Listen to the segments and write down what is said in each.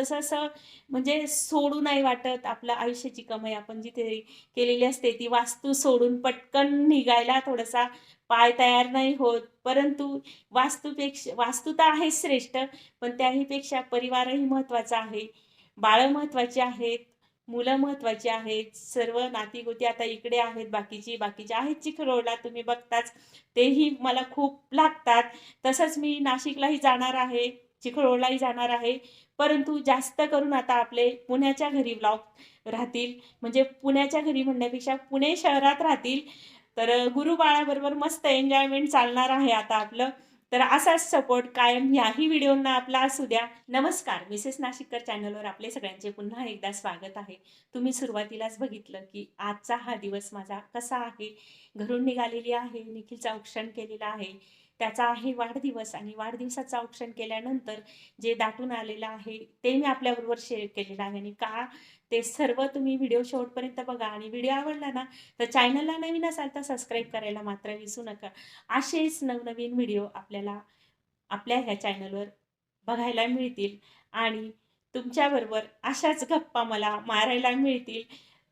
थोडंसं असं म्हणजे सोडू नाही वाटत आपलं आयुष्याची कमाई. आपण जिथे केलेली असते ती वास्तू सोडून पटकन निघायला थोडासा पाय तयार नाही होत. परंतु वास्तूपेक्षा वास्तू तर आहे श्रेष्ठ पण त्याहीपेक्षा परिवारही महत्त्वाचा आहे. बाळं महत्त्वाची आहेत मुलं महत्त्वाची आहेत सर्व नातीगोती आता इकडे आहेत बाकीची बाकीची आहेत चिखरोडला तुम्ही बघताच तेही मला खूप लागतात. तसंच मी नाशिकलाही जाणार आहे. चिखळोळलाही जाणार आहे. परंतु जास्त करून आता आपले पुण्याच्या घरी ब्लॉग राहतील. म्हणजे पुण्याच्या घरी म्हणण्यापेक्षा पुणे शहरात राहतील. तर गुरुबाळाबरोबर मस्त एन्जॉयमेंट चालणार आहे आता आपलं. तर असाच सपोर्ट कायम याही व्हिडिओंना आपला असू द्या. नमस्कार मिसेस नाशिककर चॅनलवर आपले सगळ्यांचे पुन्हा एकदा स्वागत आहे. तुम्ही सुरुवातीलाच बघितलं की आजचा हा दिवस माझा कसा आहे? घरून निघालेली आहे निखिलचा औक्षण केलेला आहे. त्याचा आहे वाढदिवस आणि वाढदिवसाचं औक्षण केल्यानंतर जे दाटून आलेलं आहे ते मी आपल्याबरोबर शेअर केलेलं आहे. आणि का ते सर्व तुम्ही व्हिडिओ शेवटपर्यंत बघा. आणि व्हिडिओ आवडला ना तर चॅनलला नवीन असाल तर सबस्क्राईब करायला मात्र विसरू नका. असेच नवनवीन व्हिडिओ आपल्याला आपल्या ह्या चॅनलवर बघायला मिळतील. आणि तुमच्याबरोबर अशाच गप्पा मला मारायला मिळतील.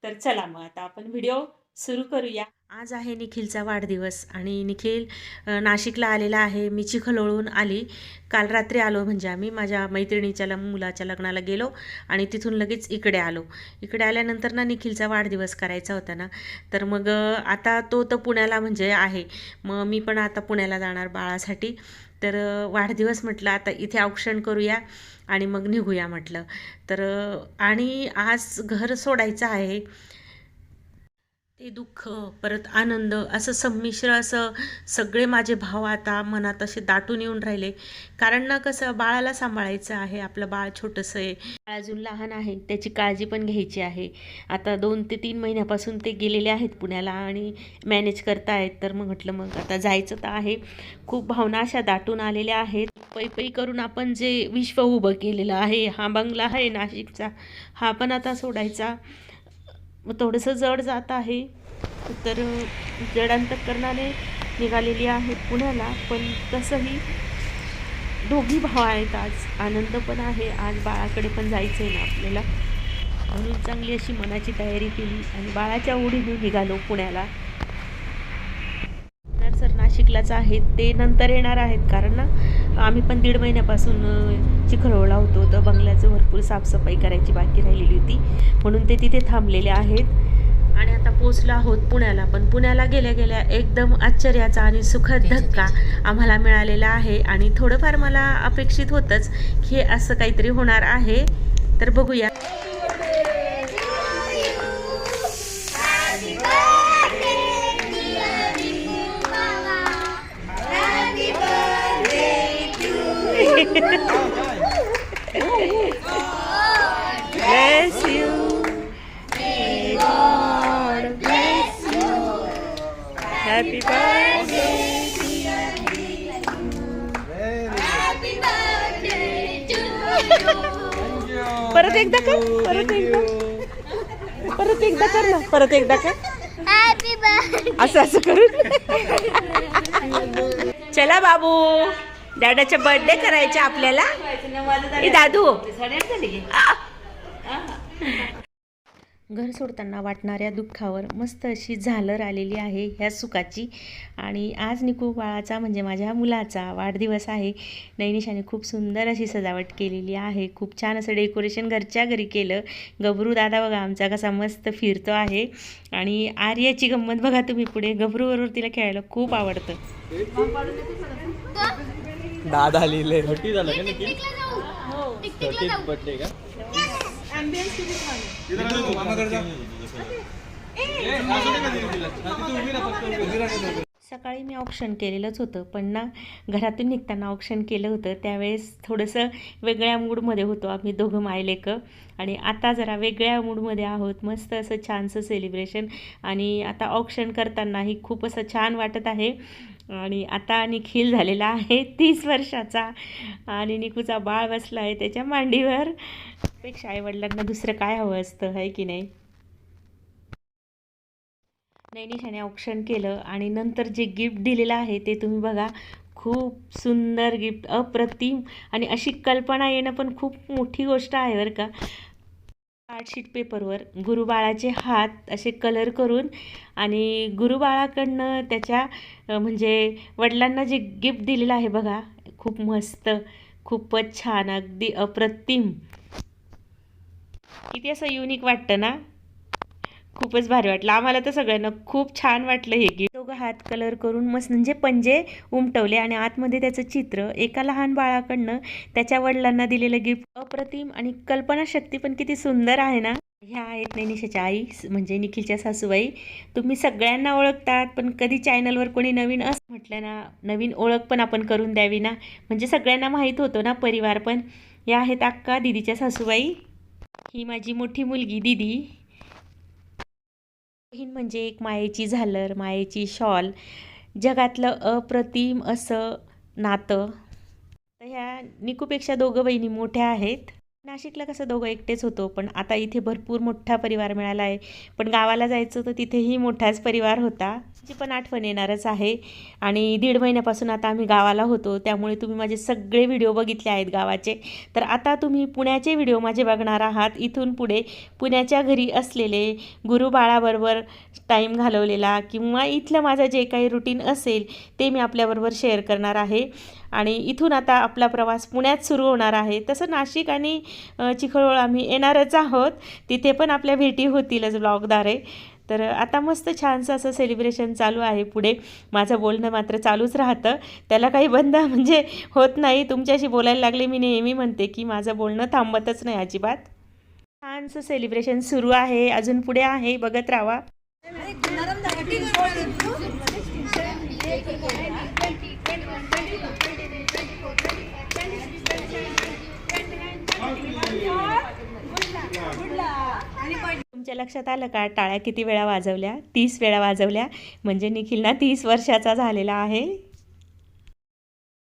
तर चला मग आता आपण व्हिडिओ सुरू करूया. आज आहे निखिलचा वाढदिवस आणि निखिल नाशिकला आलेला आहे. मी चिखलोळून आली. काल रात्री आलो म्हणजे आम्ही. माझ्या मैत्रिणीच्या ल- मुलाच्या लग्नाला गेलो आणि तिथून लगेच इकडे आलो. इकडे आल्यानंतर ना निखिलचा वाढदिवस करायचा होता ना. तर मग आता तो तर पुण्याला म्हणजे आहे. मग मी पण आता पुण्याला जाणार बाळासाठी. तर वाढदिवस म्हटलं आता इथे औक्षण करूया आणि मग निघूया म्हटलं. तर आणि आज घर सोडायचं आहे. ते दुःख परत आनंद असं संमिश्र असं सगळे माझे भाव आता मनात असे दाटून येऊन राहिले. कारण ना कसं बाळाला सांभाळायचं आहे आपलं बाळ छोटंसं आहे. बाळ अजून लहान आहे त्याची काळजी पण घ्यायची आहे. आता दोन ते तीन महिन्यापासून ते गेलेले आहेत पुण्याला आणि मॅनेज करतायत तर मग म्हटलं मग आता जायचं तर आहे. खूप भावना अशा दाटून आलेल्या आहेत. पै पै करून आपण जे विश्व उभं केलेलं आहे हा बंगला आहे नाशिकचा हा पण आता सोडायचा. थोडंसं जड जात आहे. तर जड अंतकरणाने निघालेली आहे पुण्याला पण तसंही दोघी भाव आहेत आज. आनंद पण आहे. आज बाळाकडे पण जायचं आहे ना आपल्याला. म्हणून चांगली अशी मनाची तयारी केली आणि बाळाच्या ओढीने निघालो पुण्याला. सर नाशिकलाच आहेत ते नंतर येणार आहेत कारण ना आम्ही पण दीड महिन्यापासून अ, चिखलोळला होतो. तर बंगल्याचं भरपूर साफसफाई करायची बाकी राहिलेली होती. म्हणून ते तिथे थांबलेले आहेत. आणि आता पोचलो आहोत पुण्याला. पण पुण्याला गेल्या गेल्या एकदम आश्चर्याचा आणि सुखद धक्का आम्हाला मिळालेला आहे. आणि थोडंफार मला अपेक्षित होतंच की हे असं काहीतरी होणार आहे. तर बघूया. परत एकदा कर परत एकदा परत एकदा कर ना परत एकदा कर. हॅपी बर्थडे असं असं करून. चला बाबू दादाचा बर्थडे करायचा आपल्याला. दादू. घर सोडताना वाटणाऱ्या दुःखावर मस्त अशी झालर आलेली आहे ह्या सुखाची. आणि आज निकू बाळाचा म्हणजे माझ्या मुलाचा वाढदिवस आहे. नैनिशाने खूप सुंदर अशी सजावट केलेली आहे. खूप छान असं डेकोरेशन घरच्या घरी केलं. गबरू दादा बघा आमचा कसा मस्त फिरतो आहे. आणि आर्याची गंमत बघा तुम्ही पुढे. गबरूबरोबर तिला खेळायला खूप आवडतं. दादा लिहिले. थर्टी झालं का निखिल थर्टी बर्थडे का सकाळी मी ऑप्शन केलेलंच होतं. पण ना घरातून निघताना ऑप्शन केलं होतं. त्यावेळेस थोडंसं वेगळ्या मूडमध्ये होतो आम्ही दोघं मायलेकं आणि आता जरा वेगळ्या मूडमध्ये आहोत. मस्त असं छानसं सेलिब्रेशन आणि आता ऑप्शन करतानाही खूप असं छान वाटत आहे. आणि आता निखिल झालेला आहे तीस वर्षाचा. आणि निकूचा बाळ बसला आहे त्याच्या मांडीवर. पेक्षा आईवडिलांना दुसरं काय हवं असतं आहे की नाही? नैनिशाने ऑप्शन केलं आणि नंतर जे गिफ्ट दिलेलं आहे ते तुम्ही बघा खूप सुंदर गिफ्ट अप्रतिम. आणि अशी कल्पना येणं पण खूप मोठी गोष्ट आहे बरं का. कार्डशीट पेपरवर गुरुबाळाचे हात असे कलर करून आणि गुरुबाळाकडनं त्याच्या म्हणजे वडिलांना जे गिफ्ट दिलेलं आहे बघा खूप मस्त खूपच छान अगदी अप्रतिम. किती असं युनिक वाटतं ना? खूपच भारी वाटलं. आम्हाला तर सगळ्यांना खूप छान वाटलं हे गिफ्ट दोघं हात कलर करून मस्त म्हणजे पंजे उमटवले आणि आतमध्ये त्याचं चित्र एका लहान बाळाकडनं त्याच्या वडिलांना दिलेलं गिफ्ट अप्रतिम आणि कल्पनाशक्ती पण किती सुंदर आहे ना. ह्या आहेत नैनिशाच्या आई म्हणजे निखिलच्या सासूबाई. तुम्ही सगळ्यांना ओळखतात पण कधी चॅनलवर कोणी नवीन असं म्हटलं ना नवीन ओळख पण आपण करून द्यावी ना. म्हणजे सगळ्यांना माहीत होतो ना परिवार पण. या आहेत अक्का दिदीच्या सासूबाई. ही माझी मोठी मुलगी दिदी. बहीण म्हणजे एक मायेची झालर मायेची शॉल जगातलं अप्रतिम असं नातं. तर ह्या निकूपेक्षा दोघं बहिणी मोठ्या आहेत. नाशिकला कसं दोघं एकटेच होतो पण आता इथे भरपूर मोठा परिवार मिळाला आहे. पण गावाला जायचं तर तिथेही मोठाच परिवार होता. जी पण आठवण येणारच आहे. आणि दीड महिन्यापासून आता आम्ही गावाला होतो त्यामुळे तुम्ही माझे सगळे व्हिडिओ बघितले आहेत गावाचे. तर आता तुम्ही पुण्याचे व्हिडिओ माझे बघणार आहात. इथून पुढे पुण्याच्या घरी असलेले गुरुबाळाबरोबर टाईम घालवलेला किंवा इथलं माझं जे काही रुटीन असेल ते मी आपल्याबरोबर शेअर करणार आहे. आणि इथून आता आपला प्रवास पुण्यात सुरू होणार आहे. तसं नाशिक आणि चिखळवळ आम्ही येणारच आहोत. तिथे पण आपल्या भेटी होतीलच ब्लॉगद्वारे. तर आता मस्त छानसं असं सेलिब्रेशन चालू आहे पुढे. माझं बोलणं मात्र चालूच राहतं. त्याला काही बंद म्हणजे होत नाही. तुमच्याशी बोलायला लागले मी नेहमी म्हणते की माझं बोलणं थांबतच नाही अजिबात. छानसं सेलिब्रेशन सुरू आहे. अजून पुढे आहे. बघत राहा. तुमच्या लक्षात आलं का? टाळ्या किती वेळा वाजवल्या? तीस वेळा वाजवल्या? म्हणजे निखिलना तीस वर्षाचा झालेला आहे.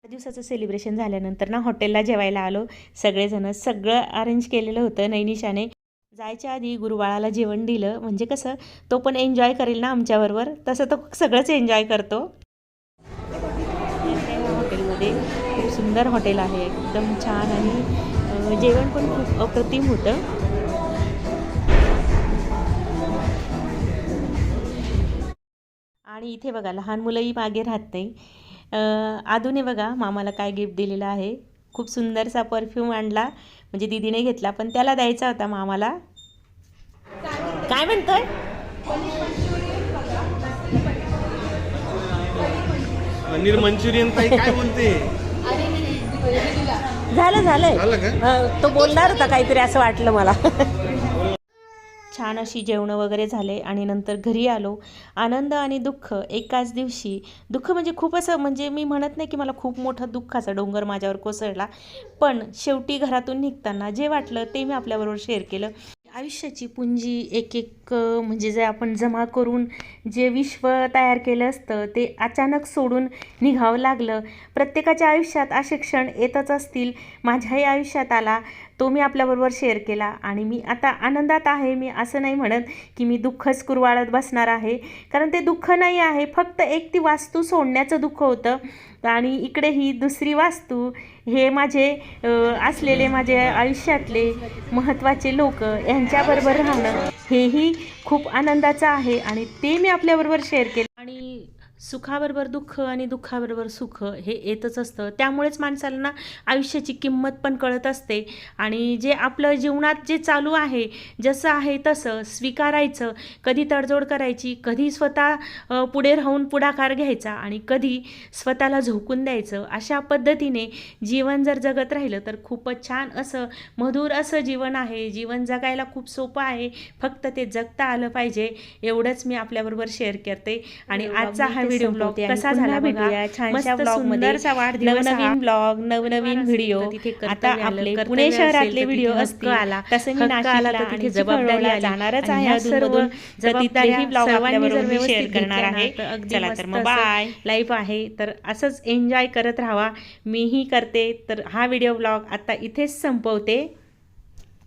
दिवसाचं सेलिब्रेशन झाल्यानंतर ना हॉटेलला जेवायला आलो. सगळेजण सगळं अरेंज केलेलं होतं नैनिशाने. जायच्या आधी गुरुबाळाला जेवण दिलं. म्हणजे कसं तो पण एन्जॉय करेल ना आमच्याबरोबर तसं तो सगळंच एन्जॉय करतो. हॉटेलमध्ये खूप सुंदर हॉटेल आहे. एकदम छान आणि जेवण पण खूप अप्रतिम होतं. आणि इथे बघा लहान मुलंही मागे राहत. नाही आदूने बघा मामाला काय गिफ्ट दिलेलं आहे. खूप सुंदरसा परफ्यूम आणला. म्हणजे दिदीने घेतला पण त्याला द्यायचा होता मामाला. काय म्हणतोय? पनीर मंचुरियन ताई काय बोलते? झालं झालंय. तो बोलणार होता काहीतरी असं वाटलं मला. छान अशी जेवणं वगैरे झाले आणि नंतर घरी आलो. आनंद आणि दुःख एकाच दिवशी. दुःख म्हणजे खूप असं म्हणजे मी म्हणत नाही की मला खूप मोठा दुःखाचा डोंगर माझ्यावर कोसळला. पण शेवटी घरातून निघताना जे वाटलं ते मी आपल्याबरोबर शेअर केलं. आयुष्याची पुंजी एक एक म्हणजे जे आपण जमा करून जे विश्व तयार केलं असतं ते अचानक सोडून निघावं लागलं. प्रत्येकाच्या आयुष्यात असे क्षण येतच असतील. माझ्याही आयुष्यात आला. तो मी आपल्याबरोबर शेअर केला आणि मी आता आनंदात आहे. मी असं नाही म्हणत की मी दुःखच कुरवाळत बसणार आहे. कारण ते दुःख नाही आहे. फक्त एक ती वास्तू सोडण्याचं दुःख होतं. आणि इकडे ही दुसरी वास्तू हे माझे असलेले माझे आयुष्यातले महत्त्वाचे लोक यांच्याबरोबर राहणं हेही खूप आनंदाचं आहे. आणि ते मी आपल्याबरोबर शेअर केलं. आणि सुखाबरोबर दुःख आणि दुःखाबरोबर सुख हे येतच असतं. त्यामुळेच माणसाला ना आयुष्याची किंमत पण कळत असते. आणि जे आपलं जीवनात जे चालू आहे जसं आहे तसं स्वीकारायचं. कधी तडजोड करायची कधी स्वतः पुढे राहून पुढाकार घ्यायचा आणि कधी स्वतःला झोकून द्यायचं. अशा पद्धतीने जीवन जर जगत राहिलं तर खूपच छान असं मधुर असं जीवन आहे. जीवन जगायला खूप सोपं आहे. फक्त ते जगता आलं पाहिजे. एवढंच मी आपल्याबरोबर शेअर करते. आणि आजचा हा व्हिडिओ ब्लॉग कसा झाला बघा. मस्त सुंदरसा वाढदिवस नवीन ब्लॉग नवनवीन व्हिडिओ आता आपले पुणे शहरातले व्हिडिओ असतील. तसं मी नाशिकला तर तिथे जबाबदारी जाणारच आहे सर्व. जबाबदारी ब्लॉग सर्वांनी शेअर करणार आहे. चला तर मग बाय लाईफ आहे. तर असंच एन्जॉय करत राहावा. मीही करते. तर हा व्हिडिओ ब्लॉग आता इथेच संपवते.